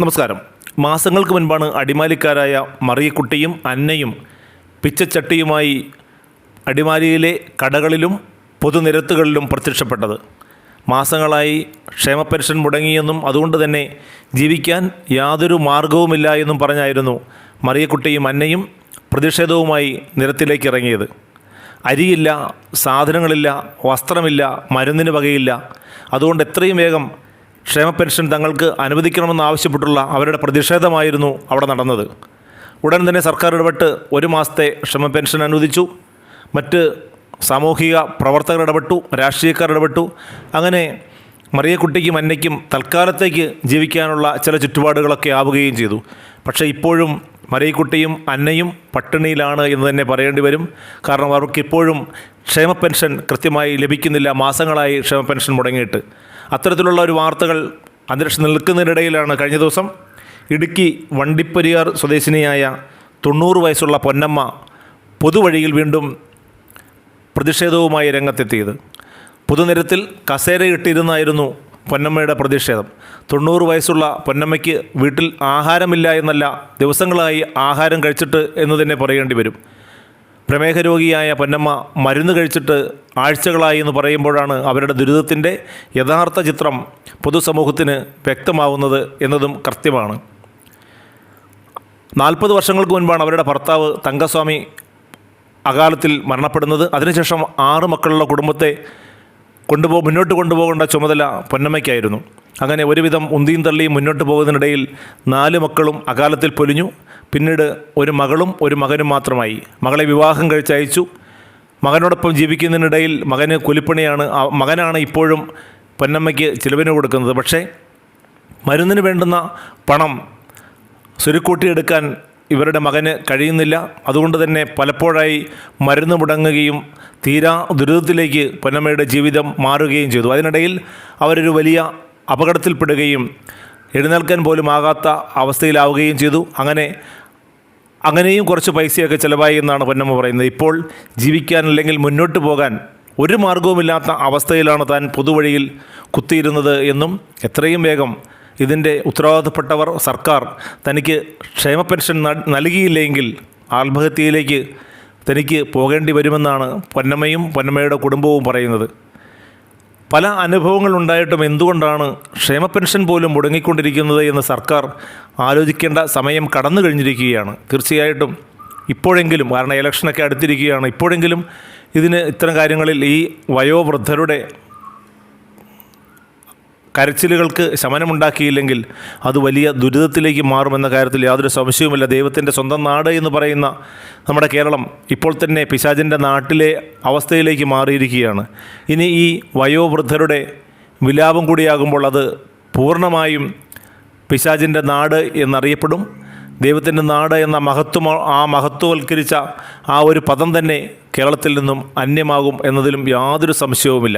നമസ്കാരം. മാസങ്ങൾക്ക് മുൻപാണ് അടിമാലിക്കാരായ മറിയക്കുട്ടിയും അന്നയും പിച്ചച്ചട്ടിയുമായി അടിമാലിയിലെ കടകളിലും പൊതുനിരത്തുകളിലും പ്രത്യക്ഷപ്പെട്ടത്. മാസങ്ങളായി ക്ഷേമ പെൻഷൻ മുടങ്ങിയെന്നും അതുകൊണ്ട് തന്നെ ജീവിക്കാൻ യാതൊരു മാർഗവുമില്ല എന്നും പറഞ്ഞായിരുന്നു മറിയക്കുട്ടിയും അന്നയും പ്രതിഷേധവുമായി നിരത്തിലേക്ക് ഇറങ്ങിയത്. അരിയില്ല സാധനങ്ങളില്ല വസ്ത്രമില്ല മരുന്നിന് വകയില്ല. അതുകൊണ്ട് എത്രയും വേഗം ക്ഷേമ പെൻഷൻ തങ്ങൾക്ക് അനുവദിക്കണമെന്ന് ആവശ്യപ്പെട്ടുള്ള അവരുടെ പ്രതിഷേധമായിരുന്നു അവിടെ നടന്നത്. ഉടൻ തന്നെ സർക്കാർ ഇടപെട്ട് ഒരു മാസത്തെ ക്ഷേമ പെൻഷൻ അനുവദിച്ചു. മറ്റ് സാമൂഹിക പ്രവർത്തകർ ഇടപെട്ടു രാഷ്ട്രീയക്കാർ ഇടപെട്ടു. അങ്ങനെ മറിയക്കുട്ടിക്കും അന്നയ്ക്കും തൽക്കാലത്തേക്ക് ജീവിക്കാനുള്ള ചില ചുറ്റുപാടുകളൊക്കെ ആവുകയും ചെയ്തു. പക്ഷേ ഇപ്പോഴും മറിയക്കുട്ടിയും അന്നയും പട്ടിണിയിലാണ് എന്ന് തന്നെ പറയേണ്ടി വരും. കാരണം അവർക്കിപ്പോഴും ക്ഷേമ പെൻഷൻ കൃത്യമായി ലഭിക്കുന്നില്ല. മാസങ്ങളായി ക്ഷേമ പെൻഷൻ മുടങ്ങിയിട്ട്. അത്തരത്തിലുള്ള ഒരു വാർത്തകൾ അന്തരീക്ഷം നിൽക്കുന്നതിനിടയിലാണ്. കഴിഞ്ഞ ദിവസം ഇടുക്കി വണ്ടിപ്പെരിയാർ സ്വദേശിനിയായ തൊണ്ണൂറ് വയസ്സുള്ള പൊന്നമ്മ പൊതുവഴിയിൽ വീണ്ടും പ്രതിഷേധവുമായി രംഗത്തെത്തിയത്. പൊതുനിരത്തിൽ കസേരയിട്ടിരുന്നായിരുന്നു പൊന്നമ്മയുടെ പ്രതിഷേധം. തൊണ്ണൂറ് വയസ്സുള്ള പൊന്നമ്മയ്ക്ക് വീട്ടിൽ ആഹാരമില്ല എന്നല്ല ദിവസങ്ങളായി ആഹാരം കഴിച്ചിട്ട് എന്ന് തന്നെ പറയേണ്ടി വരും. പ്രമേഹ രോഗിയായ പൊന്നമ്മ മരുന്ന് കഴിച്ചിട്ട് ആഴ്ചകളായി എന്ന് പറയുമ്പോഴാണ് അവരുടെ ദുരിതത്തിന്റെ യഥാർത്ഥ ചിത്രം പൊതുസമൂഹത്തിന് വ്യക്തമാവുന്നത് എന്നതും കൃത്യമാണ്. നാൽപ്പത് വർഷങ്ങൾക്ക് മുൻപാണ് അവരുടെ ഭർത്താവ് തങ്കസ്വാമി അകാലത്തിൽ മരണപ്പെടുന്നത്. അതിനുശേഷം ആറ് മക്കളുള്ള കുടുംബത്തെ കൊണ്ടുപോ മുന്നോട്ട് കൊണ്ടുപോകേണ്ട ചുമതല പൊന്നമ്മയ്ക്കായിരുന്നു. അങ്ങനെ ഒരുവിധം ഉന്തിയും തള്ളിയും മുന്നോട്ട് പോകുന്നതിനിടയിൽ നാല് മക്കളും അകാലത്തിൽ പൊലിഞ്ഞു. പിന്നീട് ഒരു മകളും ഒരു മകനും മാത്രമായി. മകളെ വിവാഹം കഴിച്ചയച്ചു. മകനോടൊപ്പം ജീവിക്കുന്നതിനിടയിൽ മകന് കൂലിപ്പണിയാണ് മകനാണ് ഇപ്പോഴും പൊന്നമ്മയ്ക്ക് ചിലവിന് കൊടുക്കുന്നത്. പക്ഷേ മരുന്നിന് വേണ്ടുന്ന പണം സുരുക്കൂട്ടിയെടുക്കാൻ ഇവരുടെ മകന് കഴിയുന്നില്ല. അതുകൊണ്ട് തന്നെ പലപ്പോഴായി മരുന്ന് മുടങ്ങുകയും തീരാ ദുരിതത്തിലേക്ക് പൊന്നമ്മയുടെ ജീവിതം മാറുകയും ചെയ്തു. അതിനിടയിൽ അവരൊരു വലിയ അപകടത്തിൽപ്പെടുകയും എഴുന്നേൽക്കാൻ പോലും ആകാത്ത അവസ്ഥയിലാവുകയും ചെയ്തു. അങ്ങനെ അങ്ങനെയും കുറച്ച് പൈസയൊക്കെ ചിലവായി എന്നാണ് പൊന്നമ്മ പറയുന്നത്. ഇപ്പോൾ ജീവിക്കാൻ അല്ലെങ്കിൽ മുന്നോട്ട് പോകാൻ ഒരു മാർഗവുമില്ലാത്ത അവസ്ഥയിലാണ് താൻ പൊതുവഴിയിൽ കുത്തിയിരുന്നത് എന്നും എത്രയും വേഗം ഇതിന്റെ ഉത്തരവാദിത്തപ്പെട്ടവർ സർക്കാർ തനിക്ക് ക്ഷേമ പെൻഷൻ നൽകിയില്ലെങ്കിൽ ആത്മഹത്യയിലേക്ക് തനിക്ക് പോകേണ്ടി വരുമെന്നാണ് പൊന്നമ്മയും പൊന്നമ്മയുടെ കുടുംബവും പറയുന്നത്. പല അനുഭവങ്ങളുണ്ടായിട്ടും എന്തുകൊണ്ടാണ് ക്ഷേമ പെൻഷൻ പോലും മുടങ്ങിക്കൊണ്ടിരിക്കുന്നത് എന്ന് സർക്കാർ ആലോചിക്കേണ്ട സമയം കടന്നു കഴിഞ്ഞിരിക്കുകയാണ്. തീർച്ചയായിട്ടും ഇപ്പോഴെങ്കിലും കാരണം ഇലക്ഷനൊക്കെ അടുത്തിരിക്കുകയാണ് ഇപ്പോഴെങ്കിലും ഇതിന് ഇത്തരം കാര്യങ്ങളിൽ ഈ വയോവൃദ്ധരുടെ കരച്ചിലുകൾക്ക് ശമനമുണ്ടാക്കിയില്ലെങ്കിൽ അത് വലിയ ദുരിതത്തിലേക്ക് മാറുമെന്ന കാര്യത്തിൽ യാതൊരു സംശയവുമില്ല. ദൈവത്തിന്റെ സ്വന്തം നാട് എന്ന് പറയുന്ന നമ്മുടെ കേരളം ഇപ്പോൾ തന്നെ പിശാചിന്റെ നാട്ടിലെ അവസ്ഥയിലേക്ക് മാറിയിരിക്കുകയാണ്. ഇനി ഈ വയോവൃദ്ധരുടെ വിലാപം കൂടിയാകുമ്പോൾ അത് പൂർണമായും പിശാചിന്റെ നാട് എന്നറിയപ്പെടും. ദൈവത്തിന്റെ നാട് എന്ന മഹത്വം ആ മഹത്വവൽക്കരിച്ച ആ ഒരു പദം തന്നെ കേരളത്തിൽ നിന്നും അന്യമാകും എന്നതിലും യാതൊരു സംശയവുമില്ല.